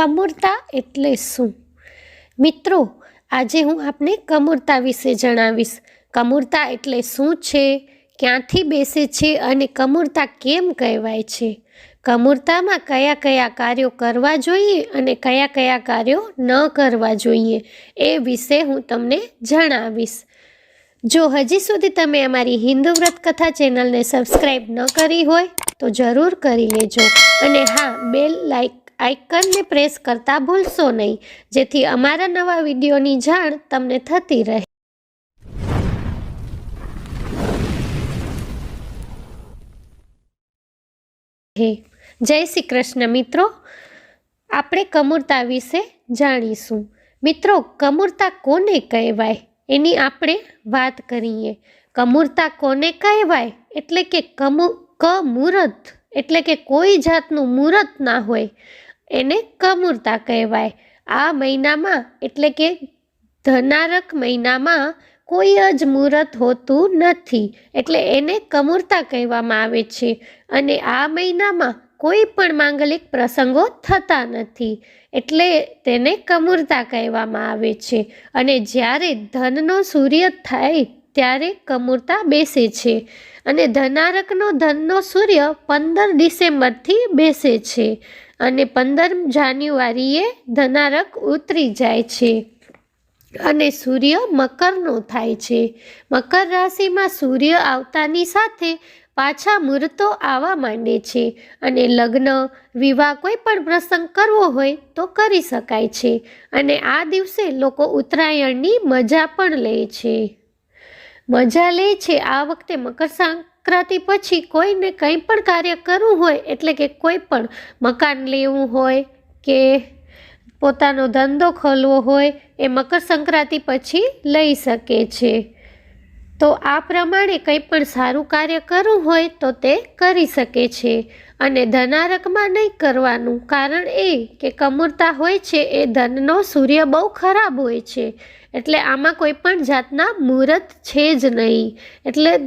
કમૂરતા એટલે શું? મિત્રો, આજે હું આપને કમૂરતા વિશે જણાવીશ. કમૂરતા એટલે શું છે? ક્યાંથી બેસે છે અને કમૂરતા કેમ કહેવાય છે? કમૂરતામાં કયા કયા કાર્યો કરવા જોઈએ અને કયા કયા કાર્યો ન કરવા જોઈએ એ વિશે હું તમને જણાવીશ. જો હજી સુધી તમે અમારી હિન્દુ વ્રત કથા ચેનલને સબસ્ક્રાઈબ ન કરી હોય તો જરૂર કરી લેજો અને હા, બેલ લાઇક આઇકનને પ્રેસ કરતા ભૂલશો નહીં. જેથી અમારા નવા વિડીયોની જાણ તમને થતી રહે. જય શ્રી કૃષ્ણ મિત્રો. આપણે કમૂરતા વિશે જાણીશું. મિત્રો, કમૂરતા કોને કહેવાય? એની આપણે વાત કરીએ. કમૂરતા કોને કહેવાય? એટલે કે કમુ ક મુહૂર્ત એટલે કે કોઈ જાતનું મુહૂર્ત ના હોય. એને કમૂરતા કહેવાય. આ મહિનામાં, એટલે કે ધનારક મહિનામાં, કોઈ જ મુહૂર્ત હોતું નથી. એટલે એને કમૂરતા કહેવામાં આવે છે. અને આ મહિનામાં કોઈ પણ માંગલિક પ્રસંગો થતા નથી. એટલે તેને કમૂરતા કહેવામાં આવે છે. અને જ્યારે ધનનો સૂર્ય થાય, ત્યારે કમૂરતા બેસે છે. અને ધનારકનો ધનનો સૂર્ય પંદર ડિસેમ્બરથી બેસે છે. અને પંદર જાન્યુઆરીએ ધનારક ઉતરી જાય છે અને સૂર્ય મકરનો થાય છે. મકર રાશિમાં સૂર્ય આવતાની સાથે પાછા મુહૂર્તો આવવા માંડે છે અને લગ્ન, વિવાહ કોઈ પણ પ્રસંગ કરવો હોય તો કરી શકાય છે અને આ દિવસે લોકો ઉત્તરાયણની મજા પણ લે છે. મજા લે છે. આ વખતે મકર સંક્રાંતિ પછી કોઈને કંઈ પણ કાર્ય કરવું હોય, એટલે કે કોઈ પણ મકાન લેવું હોય કે પોતાનો ધંધો ખોલવો હોય, એ મકર સંક્રાંતિ પછી લઈ શકે છે. તો આ પ્રમાણે કંઈ પણ સારું કાર્ય કરવું હોય તો તે કરી શકે છે. અને ધનારકમાં નહીં કરવાનું. કારણ એ કે કમૂરતા હોય છે એ ધનનો સૂર્ય બહુ ખરાબ હોય છે. એટલે આમાં કોઈ પણ જાતના મુહૂર્ત છે જ નહીં. એટલે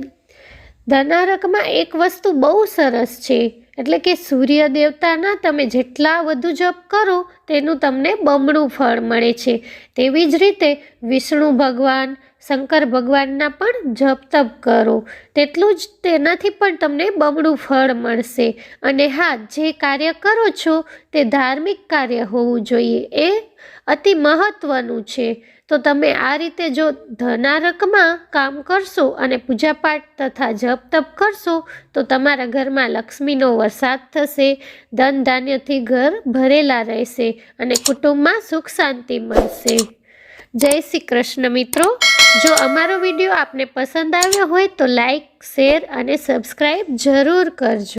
ધનારકમાં એક વસ્તુ બહુ સરસ છે. એટલે કે સૂર્ય દેવતાના તમે જેટલા વધુ જપ કરો તેનું તમને બમણું ફળ મળે છે. તેવી જ રીતે વિષ્ણુ ભગવાન શંકર ભગવાનના પણ જપ તપ કરો. તેટલું જ તેનાથી પણ તમને બમણું ફળ મળશે. અને હા, જે કાર્ય કરો છો તે ધાર્મિક કાર્ય હોવું જોઈએ. એ અતિ મહત્ત્વનું છે. તો તમે આ રીતે જો ધનારકમાં કામ કરશો અને પૂજાપાઠ તથા જપ તપ કરશો, તો તમારા ઘરમાં લક્ષ્મીનો વરસાદ થશે, ધન ધાન્યથી ઘર ભરેલા રહેશે અને કુટુંબમાં સુખ શાંતિ મળશે. જય શ્રી કૃષ્ણ મિત્રો. જો અમારો વીડિયો આપને પસંદ આવ્યો હોય તો લાઈક શેર અને સબસ્ક્રાઈબ જરૂર કરજો.